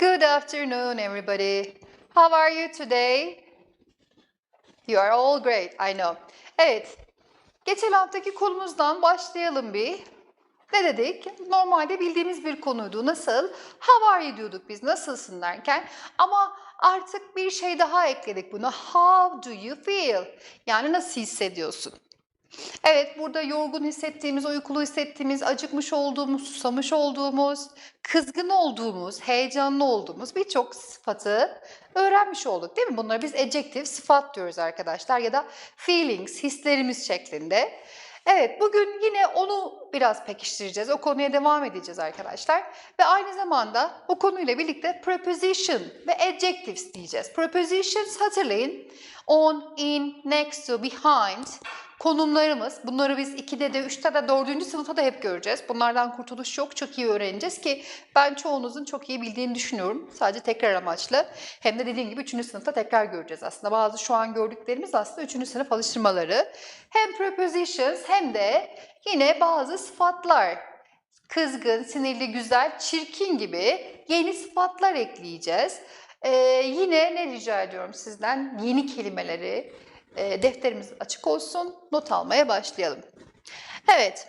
Good afternoon, everybody. How are you today? You are all great, I know. Evet, geçen haftaki konumuzdan başlayalım bir. Ne dedik? Normalde bildiğimiz bir konuydu. Nasıl? How are you diyorduk biz, nasılsın derken. Ama artık bir şey daha ekledik buna. How do you feel? Yani nasıl hissediyorsun? Evet, burada yorgun hissettiğimiz, uykulu hissettiğimiz, acıkmış olduğumuz, susamış olduğumuz, kızgın olduğumuz, heyecanlı olduğumuz birçok sıfatı öğrenmiş olduk değil mi? Bunlara biz adjective, sıfat diyoruz arkadaşlar ya da feelings, hislerimiz şeklinde. Evet, bugün yine onu biraz pekiştireceğiz. O konuya devam edeceğiz arkadaşlar. Ve aynı zamanda bu konuyla birlikte preposition ve adjectives diyeceğiz. Prepositions hatırlayın. On, in, next to, behind konumlarımız. Bunları biz 2'de de, 3'te de, 4. sınıfta da hep göreceğiz. Bunlardan kurtuluş yok. Çok iyi öğreneceğiz ki ben çoğunuzun çok iyi bildiğini düşünüyorum. Sadece tekrar amaçlı. Hem de dediğim gibi 3. sınıfta tekrar göreceğiz aslında. Bazı şu an gördüklerimiz aslında 3. sınıf alıştırmaları. Hem prepositions hem de yine bazı sıfatlar. Kızgın, sinirli, güzel, çirkin gibi yeni sıfatlar ekleyeceğiz. Ee, yine ne rica ediyorum sizden? Yeni kelimeleri, e, defterimiz açık olsun, not almaya başlayalım. Evet,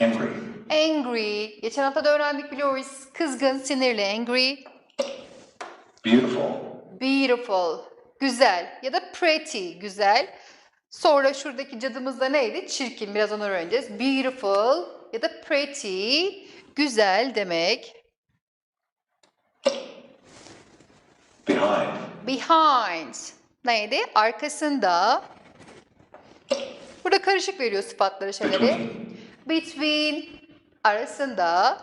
angry, angry. Geçen hafta da öğrendik biliyoruz. Kızgın, sinirli, angry. beautiful, Beautiful, güzel ya da pretty, güzel. Sonra şuradaki cadımız da neydi? Çirkin, biraz onu öğreneceğiz. Beautiful ya da pretty, güzel demek. behind, Behind neydi? Arkasında. Burada karışık veriyor sıfatları şeyleri. between, arasında.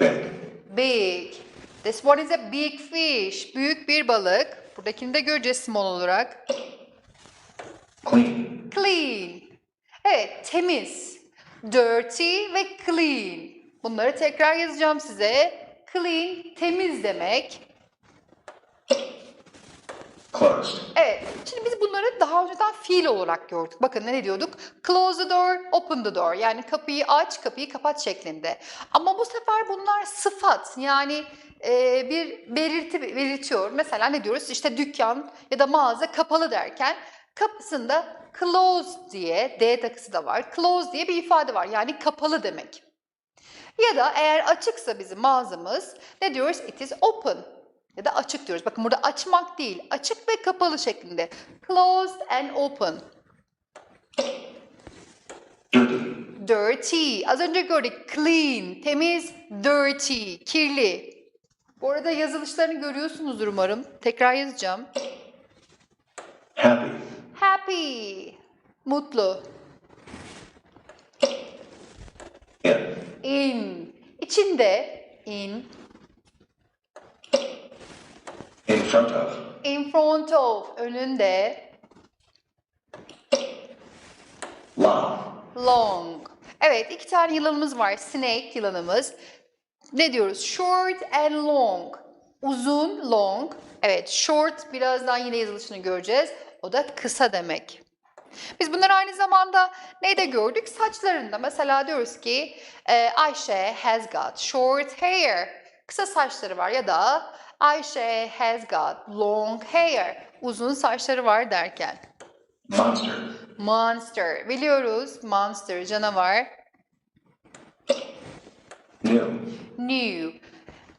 big, Big. This one is a big fish. Büyük bir balık. Buradakini de göreceğiz small olarak. clean, Clean. Evet, temiz. Dirty ve clean. Bunları tekrar yazacağım size. Clean, temiz demek. Closed, Evet, şimdi biz bunları daha önceden fiil olarak gördük. Bakın ne diyorduk? Close the door, open the door. Yani kapıyı aç, kapıyı kapat şeklinde. Ama bu sefer bunlar sıfat. Yani e, bir belirti belirtiyor. Mesela ne diyoruz? İşte dükkan ya da mağaza kapalı derken kapısında close diye, D takısı da var. Close diye bir ifade var. Yani kapalı demek. Ya da eğer açıksa bizim mağazamız ne diyoruz? It is open. Ya da açık diyoruz. Bakın burada açmak değil, açık ve kapalı şeklinde. Closed and open. dirty. Az önce gördük. Clean, temiz, dirty, kirli. Bu arada yazılışlarını görüyorsunuzdur umarım. Tekrar yazacağım. happy, Happy, mutlu. In, içinde. In, in front of, in front of, önünde. long, Long. Evet iki tane yılanımız var. Snake yılanımız. Ne diyoruz? Short and long. Uzun, long. Evet short birazdan yine yazılışını göreceğiz. O da kısa demek. Biz bunları aynı zamanda neyde gördük? Saçlarında. Mesela diyoruz ki e, Ayşe has got short hair. Kısa saçları var ya da Ayşe has got long hair. Uzun saçları var derken. monster, Monster. Biliyoruz monster canavar. new, New.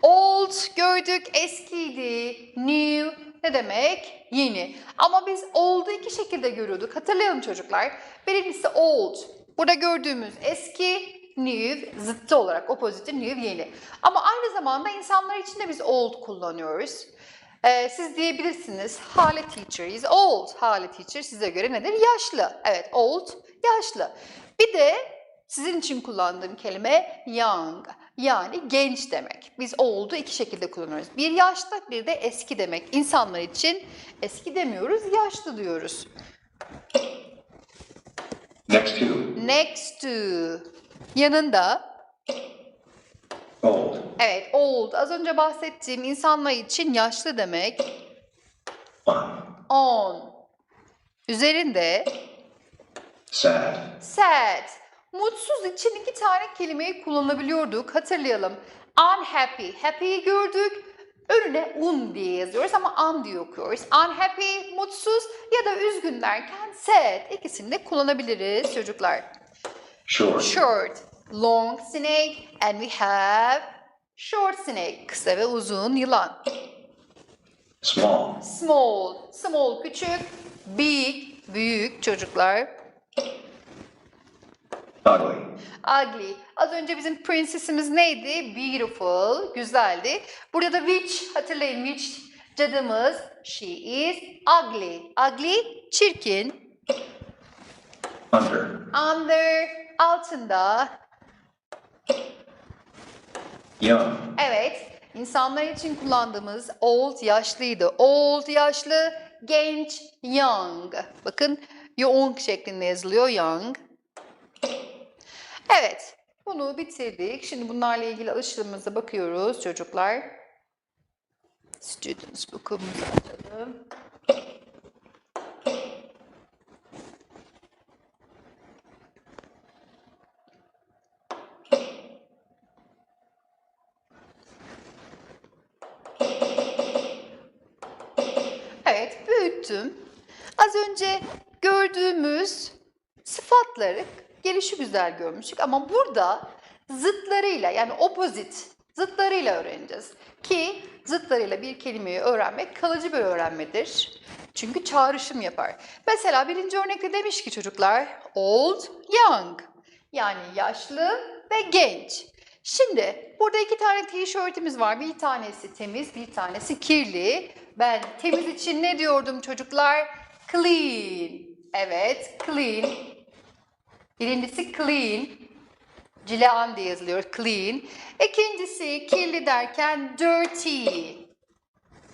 Old gördük eskiydi. New ne demek? Yeni. Ama biz old'u iki şekilde görüyorduk. Hatırlayalım çocuklar. Birincisi old. Burada gördüğümüz eski, new, zıttı olarak opposite, new, yeni. Ama aynı zamanda insanlar için de biz old kullanıyoruz. Ee, siz diyebilirsiniz Hale teacher is old. Hale teacher size göre nedir? Yaşlı. Evet old, yaşlı. Bir de sizin için kullandığım kelime young. Yani genç demek. Biz old'u iki şekilde kullanıyoruz. Bir yaşlı, bir de eski demek. İnsanlar için eski demiyoruz, yaşlı diyoruz. next to, Next to. Yanında. old, Evet, old. Az önce bahsettiğim insanlar için yaşlı demek. on, On. Üzerinde. sad, Sad. mutsuz için iki tane kelimeyi kullanabiliyorduk. Hatırlayalım. Unhappy. Happy'yi gördük. Önüne un diye yazıyoruz ama un diye okuyoruz. Unhappy, mutsuz ya da üzgün derken sad. İkisini de kullanabiliriz çocuklar. Short. Short, long snake and we have short snake. Kısa ve uzun yılan. Small. Small, small küçük, big büyük çocuklar. Ugly. Ugly. Az önce bizim princess'imiz neydi? Beautiful, güzeldi. Burada da witch, hatırlayın witch cadımız. She is ugly. Ugly, çirkin. Under. Under, altında. Young. Evet, insanlar için kullandığımız old, yaşlıydı. Old, yaşlı, genç, young. Bakın young şeklinde yazılıyor, young. Evet, bunu bitirdik. Şimdi bunlarla ilgili alıştırmamıza bakıyoruz çocuklar. Students book'umuzu açalım. Evet, büyüttüm. Az önce gördüğümüz sıfatları gelişi güzel görmüştük ama burada zıtlarıyla yani opposite zıtlarıyla öğreneceğiz. Ki zıtlarıyla bir kelimeyi öğrenmek kalıcı bir öğrenmedir. Çünkü çağrışım yapar. Mesela birinci örnekte demiş ki çocuklar old, young. Yani yaşlı ve genç. Şimdi burada iki tane tişörtümüz var. Bir tanesi temiz, bir tanesi kirli. Ben temiz için ne diyordum çocuklar? Clean. Evet, clean. Birincisi clean. Cilean diye yazılıyor, clean. İkincisi kirli derken dirty.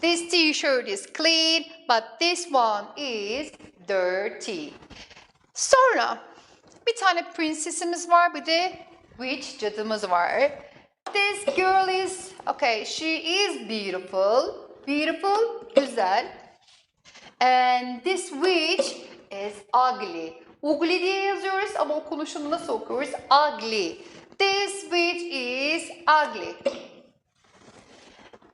This t-shirt is clean, but this one is dirty. Sonra bir tane princess'imiz var, bir de witch cadımız var. This girl is, okay, she is beautiful. Beautiful, güzel. And this witch is ugly. Ugly diye yazıyoruz ama okunuşunu nasıl okuyoruz? Ugly. This witch is ugly.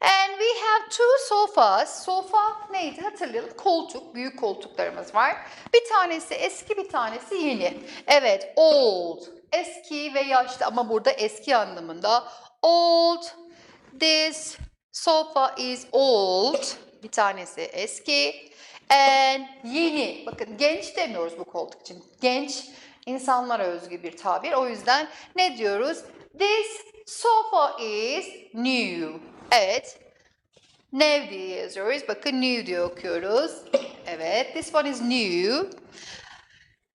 And we have two sofas. Sofa neydi hatırlayalım. Koltuk, büyük koltuklarımız var. Bir tanesi eski, bir tanesi yeni. Evet, old. Eski ve yaşlı ama burada eski anlamında. Old. This sofa is old. Bir tanesi eski. And yeni. Bakın genç demiyoruz bu koltuk için. Genç insanlara özgü bir tabir. O yüzden ne diyoruz? This sofa is new. Evet. New diye yazıyoruz. Bakın new diye okuyoruz. Evet. This one is new.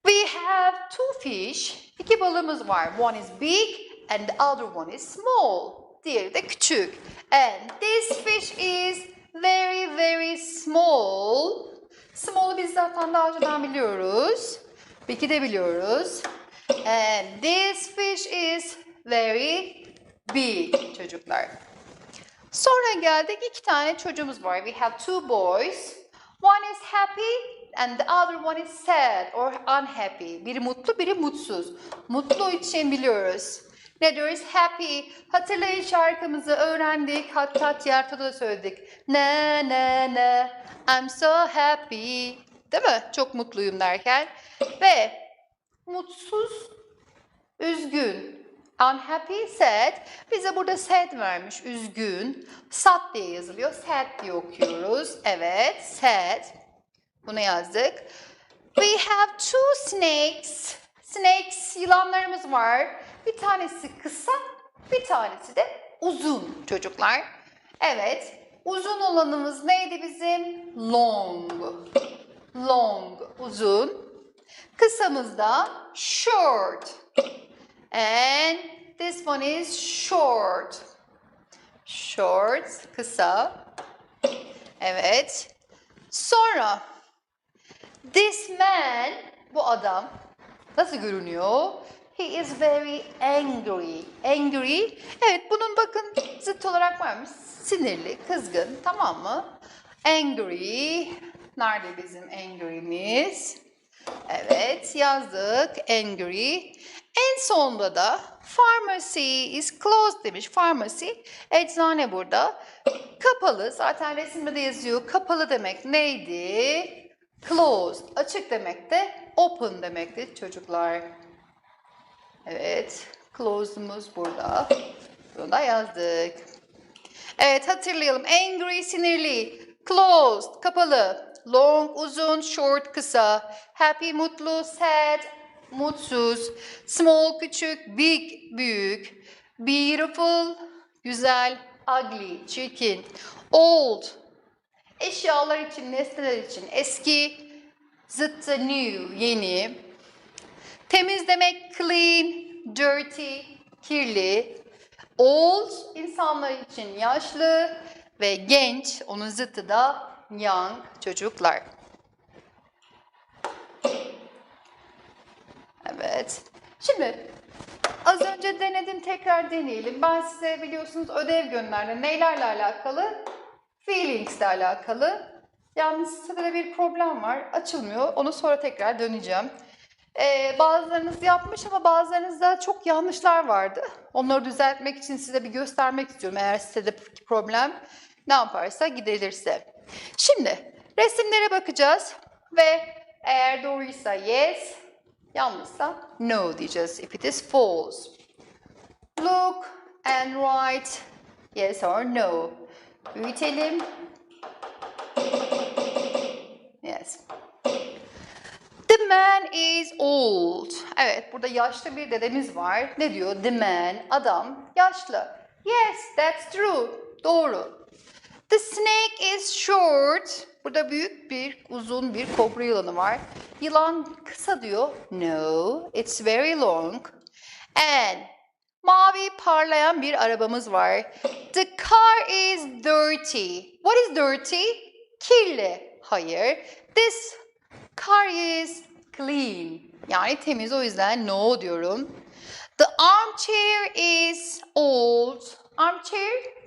We have two fish. İki balığımız var. One is big and the other one is small. Diğeri de küçük. And this fish is very very small. Zaten daha önceden biliyoruz. Big'i de biliyoruz. And this fish is very big çocuklar. Sonra geldik iki tane çocuğumuz var. We have two boys. One is happy and the other one is sad or unhappy. Biri mutlu, biri mutsuz. Mutlu için biliyoruz. Ne diyoruz? Happy. Hatırlayın şarkımızı öğrendik. Hatta tiyatroda da söyledik. Na na na. I'm so happy. Değil mi? Çok mutluyum derken. Ve mutsuz, üzgün. Unhappy, sad. Bize burada sad vermiş, üzgün. Sad diye yazılıyor. Sad diye okuyoruz. Evet, sad. Bunu yazdık. We have two snakes. Snakes, yılanlarımız var. Bir tanesi kısa, bir tanesi de uzun çocuklar. Evet, uzun olanımız neydi bizim? Long. Long, uzun. Kısamız da short. And this one is short. Short, kısa. Evet. Sonra this man, bu adam nasıl görünüyor? He is very angry. Angry. Evet bunun bakın zıt olarak varmış. Sinirli, kızgın. Tamam mı? Angry. Nerede bizim angry'miz? Evet yazdık angry. En sonunda da pharmacy is closed demiş. Pharmacy, eczane burada. Kapalı, zaten resimde de yazıyor. Kapalı demek neydi? Closed, açık demek de open demekti çocuklar. Evet, closed'umuz burada. Bunu da yazdık. Evet hatırlayalım. Angry, sinirli. Closed, kapalı. Long, uzun, short, kısa. Happy, mutlu. Sad, mutsuz. Small, küçük. Big, büyük. Beautiful, güzel. Ugly, çirkin. Old, eşyalar için, nesneler için. Eski, zıttı new, yeni. Temiz demek clean, dirty, kirli. Old insanlar için yaşlı ve genç, onun zıttı da young çocuklar. Evet. Şimdi az önce denedim tekrar deneyelim. Ben size biliyorsunuz ödev gönderdim. Neylerle alakalı? Feelings ile alakalı. Yalnız sitede bir problem var. Açılmıyor. Onu sonra tekrar döneceğim. Ee, bazılarınız yapmış ama bazılarınızda çok yanlışlar vardı. Onları düzeltmek için size bir göstermek istiyorum eğer sitedeki problem ne yaparsa giderilirse. Şimdi resimlere bakacağız ve eğer doğruysa yes, yanlışsa no diyeceğiz if it is false. Look and write yes or no. Büyütelim. Yes. The man is old. Evet, burada yaşlı bir dedemiz var. Ne diyor? The man, adam, yaşlı. Yes, that's true. Doğru. The snake is short. Burada büyük bir, uzun bir kobra yılanı var. Yılan kısa diyor. No, it's very long. And mavi parlayan bir arabamız var. The car is dirty. What is dirty? Kirli. Hayır. This car is clean. Yani temiz o yüzden no diyorum. The armchair is old. Armchair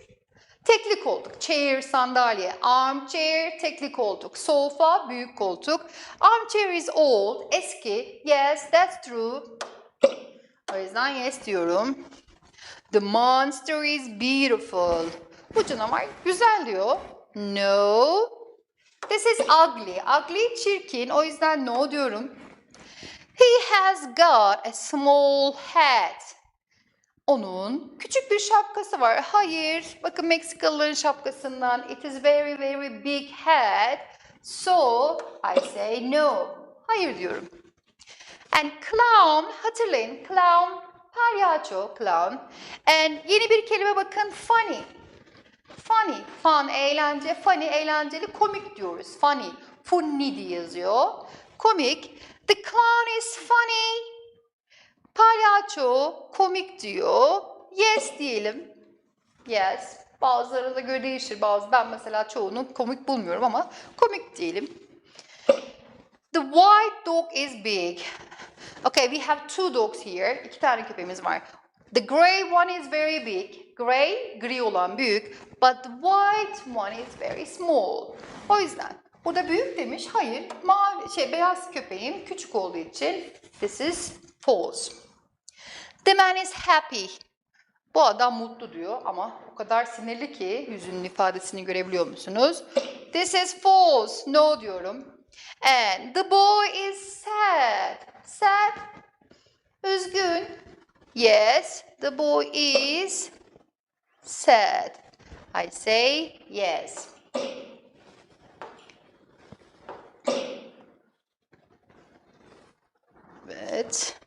tekli koltuk. Chair sandalye. Armchair tekli koltuk. Sofa büyük koltuk. Armchair is old. Eski. Yes, that's true. O yüzden yes diyorum. The monster is beautiful. Bu canavar güzel diyor. No. This is ugly. Ugly çirkin. O yüzden no diyorum. He has got a small hat. Onun küçük bir şapkası var. Hayır. Bakın Meksikalıların şapkasından. It is very very big hat. So I say no. Hayır diyorum. And clown, hatırlayın clown, palyaço, clown. And yeni bir kelime bakın funny. Funny, fun, eğlence, funny, eğlenceli, komik diyoruz. Funny, funny diye yazıyor. Komik. The clown is funny. Palyaço komik diyor. Yes diyelim. Yes. Bazılarına göre değişir. Bazı ben mesela çoğunu komik bulmuyorum ama komik diyelim. The white dog is big. Okay, we have two dogs here. İki tane köpeğimiz var. The gray one is very big. Gray, gri olan büyük. But the white one is very small. O yüzden o da büyük demiş. Hayır, mavi şey beyaz köpeğim küçük olduğu için this is false. The man is happy. Bu adam mutlu diyor ama o kadar sinirli ki yüzünün ifadesini görebiliyor musunuz? This is false. No diyorum. And the boy is sad. Sad. Üzgün. Yes, the boy is sad. I say yes. Evet.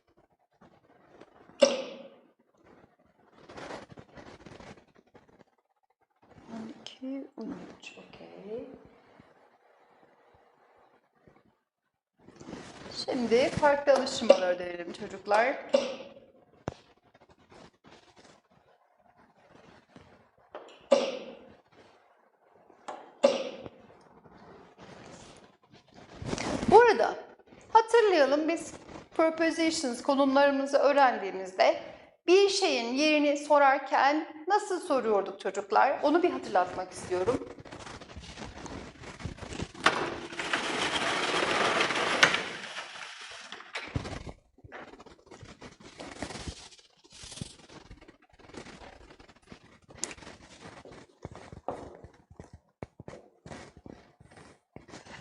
12, 13, okey. Şimdi farklı alıştırmalar deneyelim çocuklar. Bu arada hatırlayalım biz prepositions konumlarımızı öğrendiğimizde bir şeyin yerini sorarken nasıl soruyorduk çocuklar? Onu bir hatırlatmak istiyorum.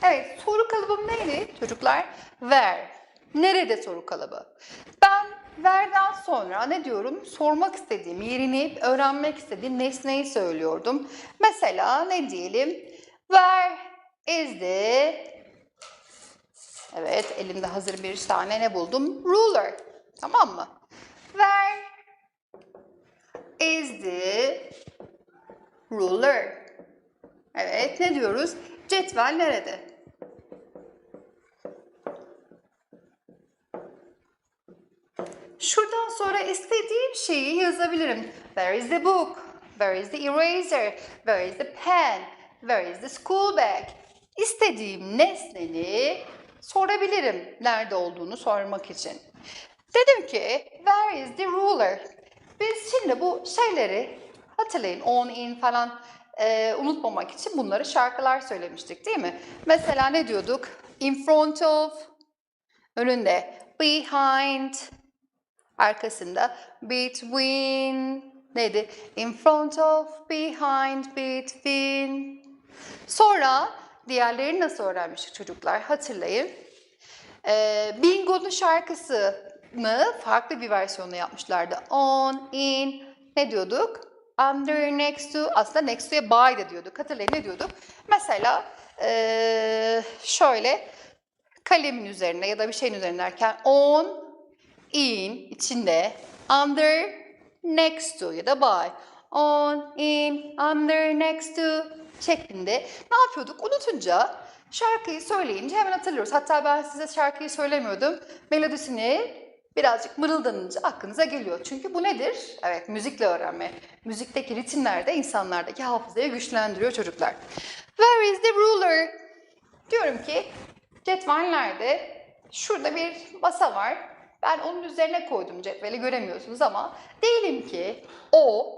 Evet, soru kalıbım neydi çocuklar? Where. Nerede soru kalıbı? Sonra ne diyorum? Sormak istediğim, yerini öğrenmek istediğim nesneyi söylüyordum. Mesela ne diyelim? Where is the... Evet, elimde hazır bir tane ne buldum? Ruler. Tamam mı? Where is the ruler? Evet, ne diyoruz? Cetvel nerede? Şuradan sonra istediğim şeyi yazabilirim. Where is the book? Where is the eraser? Where is the pen? Where is the school bag? İstediğim nesneni sorabilirim nerede olduğunu sormak için. Dedim ki where is the ruler? Biz şimdi bu şeyleri hatırlayın on in falan e, unutmamak için bunları şarkılar söylemiştik değil mi? Mesela ne diyorduk? In front of, önünde, behind, arkasında, between, neydi? In front of, behind, between. Sonra diğerlerini nasıl öğrenmiştik çocuklar hatırlayın. Ee, Bingo'nun şarkısını farklı bir versiyonla yapmışlardı. On, in, ne diyorduk? Under, next to, aslında next to'ya by de diyorduk. Hatırlayın ne diyorduk? Mesela ee, şöyle kalemin üzerine ya da bir şeyin üzerine derken on, in, içinde, under, next to ya da by. On, in, under, next to şeklinde ne yapıyorduk? Unutunca şarkıyı söyleyince hemen hatırlıyoruz. Hatta ben size şarkıyı söylemiyordum. Melodisini birazcık mırıldanınca aklınıza geliyor. Çünkü bu nedir? Evet, müzikle öğrenme. Müzikteki ritimler de insanlardaki hafızayı güçlendiriyor çocuklar. Where is the ruler? Diyorum ki cetvel nerede? Şurada bir masa var. Ben onun üzerine koydum cetveli göremiyorsunuz ama diyelim ki o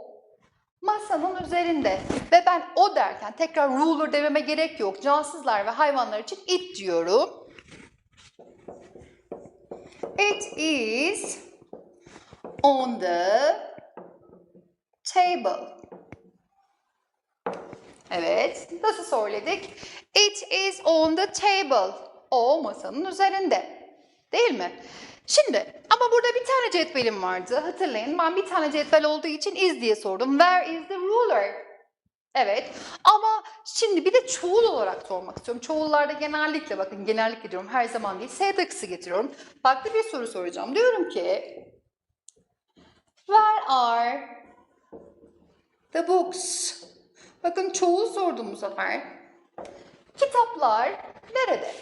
masanın üzerinde ve ben o derken tekrar ruler dememe gerek yok. Cansızlar ve hayvanlar için it diyorum. It is on the table. Evet, nasıl söyledik? It is on the table. O masanın üzerinde. Değil mi? Şimdi ama burada bir tane cetvelim vardı. Hatırlayın ben bir tane cetvel olduğu için is diye sordum. Where is the ruler? Evet ama şimdi bir de çoğul olarak sormak istiyorum. Çoğullarda genellikle bakın genellikle diyorum her zaman değil. S takısı getiriyorum. Farklı bir soru soracağım. Diyorum ki Where are the books? Bakın çoğul sordum bu sefer. Kitaplar nerede?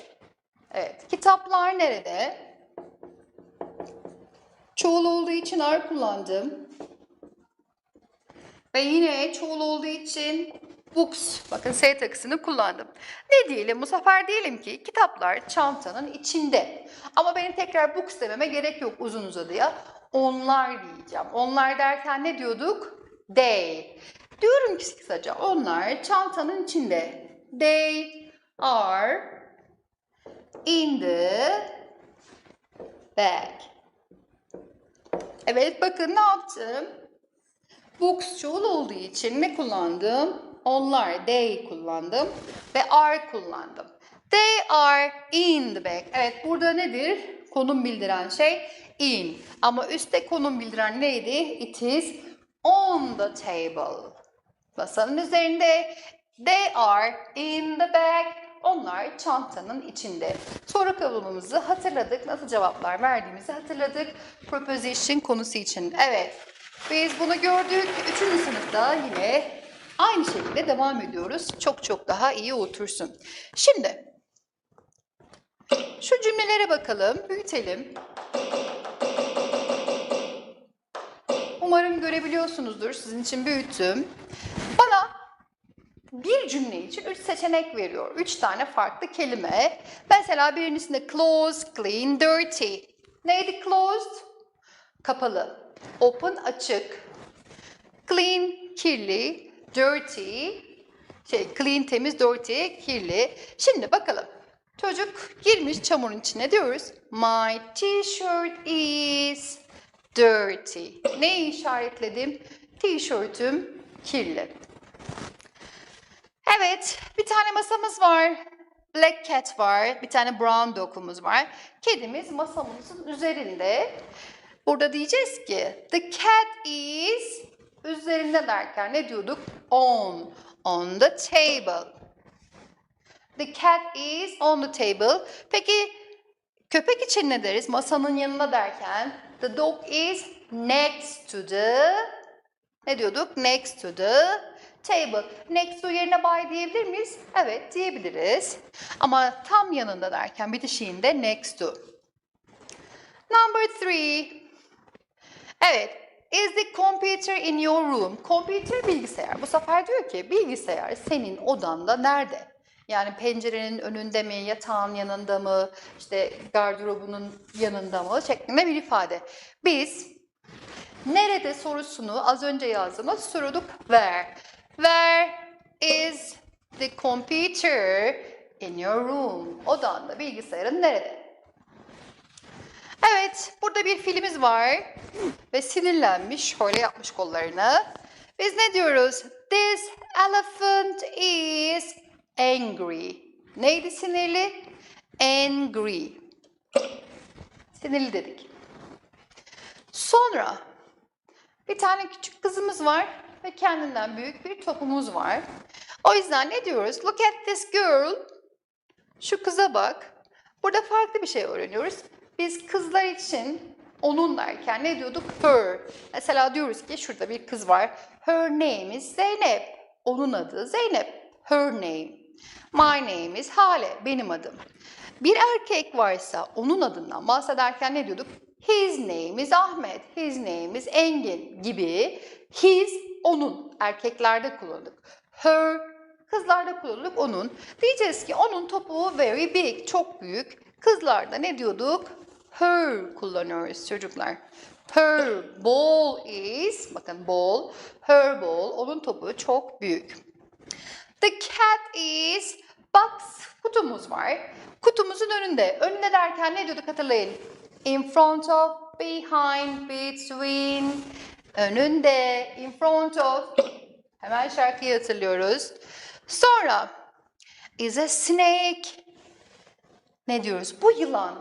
Evet, kitaplar nerede? Çoğul olduğu için are kullandım. Ve yine çoğul olduğu için books, bakın S takısını kullandım. Ne diyelim bu sefer diyelim ki kitaplar çantanın içinde. Ama benim tekrar books dememe gerek yok uzun uzadıya. Onlar diyeceğim. Onlar derken ne diyorduk? They. Diyorum ki kısaca onlar çantanın içinde. They are in the bag. Evet bakın ne yaptım? Books çoğul olduğu için ne kullandım? Onlar, they kullandım ve are kullandım. They are in the bag. Evet burada nedir? Konum bildiren şey in. Ama üstte konum bildiren neydi? It is on the table. Masanın üzerinde. They are in the bag. Onlar çantanın içinde. Soru kalıbımızı hatırladık. Nasıl cevaplar verdiğimizi hatırladık. Proposition konusu için. Evet. Biz bunu gördük. Üçüncü sınıfta yine aynı şekilde devam ediyoruz. Çok çok daha iyi otursun. Şimdi şu cümlelere bakalım. Büyütelim. Umarım görebiliyorsunuzdur. Sizin için büyüttüm. Bir cümle için üç seçenek veriyor. Üç tane farklı kelime. Mesela birincisinde closed, clean, dirty. Neydi closed? Kapalı. Open, açık. Clean, kirli. Dirty, şey clean, temiz, dirty, kirli. Şimdi bakalım. Çocuk girmiş çamurun içine diyoruz. My t-shirt is dirty. Neyi işaretledim? Tişörtüm kirli. Evet, bir tane masamız var. black cat var. Bir tane brown dog'umuz var. Kedimiz masamızın üzerinde. Burada diyeceğiz ki the cat is üzerinde derken ne diyorduk? On. On the table. The cat is on the table. Peki köpek için ne deriz? Masanın yanında derken the dog is next to the ne diyorduk? Next to the table. Next to yerine by diyebilir miyiz? Evet diyebiliriz. Ama tam yanında derken bitişiğinde next to. Number three. Evet. Is the computer in your room? Computer bilgisayar. Bu sefer diyor ki bilgisayar senin odanda nerede? Yani pencerenin önünde mi, yatağın yanında mı, işte gardırobunun yanında mı şeklinde bir ifade. Biz nerede sorusunu az önce yazdığımda soruyorduk where. Where is the computer in your room? Odanda bilgisayarın nerede? Evet, burada bir filimiz var ve sinirlenmiş, şöyle yapmış kollarını. Biz ne diyoruz? This elephant is angry. Neydi sinirli? Angry. Sinirli dedik. Sonra bir tane küçük kızımız var ve kendinden büyük bir topumuz var. O yüzden ne diyoruz? Look at this girl. Şu kıza bak. Burada farklı bir şey öğreniyoruz. Biz kızlar için onun derken ne diyorduk? Her. Mesela diyoruz ki şurada bir kız var. Her name is Zeynep. Onun adı Zeynep. Her name. My name is Hale. Benim adım. Bir erkek varsa onun adından bahsederken ne diyorduk? His name is Ahmet. His name is Engin gibi. His onun erkeklerde kullandık. Her kızlarda kullandık onun. Diyeceğiz ki onun topuğu very big, çok büyük. Kızlarda ne diyorduk? Her kullanıyoruz çocuklar. Her ball is, bakın ball, her ball, onun topuğu çok büyük. The cat is box kutumuz var. Kutumuzun önünde. Önünde derken ne diyorduk hatırlayın. In front of, behind, between. Önünde, in front of. Hemen şarkıyı hatırlıyoruz. Sonra is a snake. Ne diyoruz? Bu yılan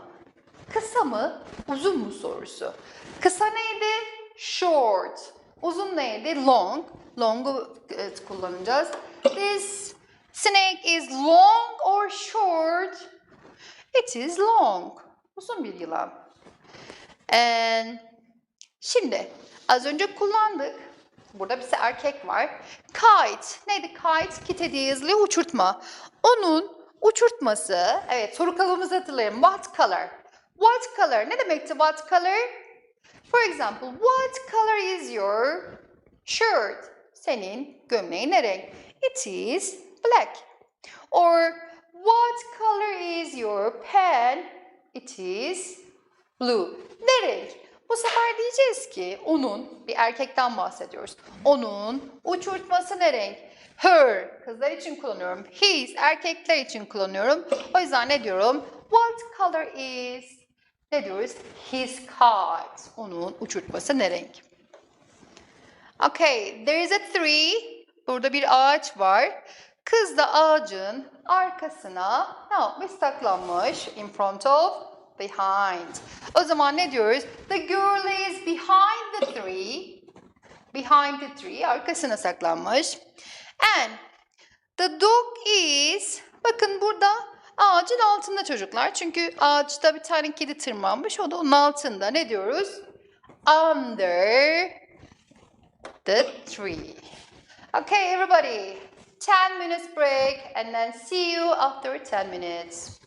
kısa mı, uzun mu sorusu. Kısa neydi? Short. Uzun neydi? Long. Long'u evet, kullanacağız. This snake is long or short? It is long. Uzun bir yılan. And şimdi az önce kullandık. Burada bir erkek var. Kite. Neydi kite? Kite diye yazılıyor uçurtma. Onun uçurtması. Evet soru kalıbımızı hatırlayın. What color? What color? Ne demekti what color? For example, what color is your shirt? Senin gömleğin ne renk? It is black. Or what color is your pen? It is blue. Ne renk? Bu sefer diyeceğiz ki onun, bir erkekten bahsediyoruz. Onun uçurtması ne renk? Her, kızlar için kullanıyorum. His, erkekler için kullanıyorum. O yüzden ne diyorum? What color is, ne diyoruz? His kite. Onun uçurtması ne renk? Okay, there is a tree. Burada bir ağaç var. Kız da ağacın arkasına ne yapmış? Saklanmış. In front of, behind. O zaman ne diyoruz? The girl is behind the tree. Behind the tree. Arkasına saklanmış. And the dog is, bakın burada ağacın altında çocuklar. Çünkü ağaçta bir tane kedi tırmanmış. O da onun altında. Ne diyoruz? Under the tree. Okay, everybody. 10 minutes break and then see you after 10 minutes.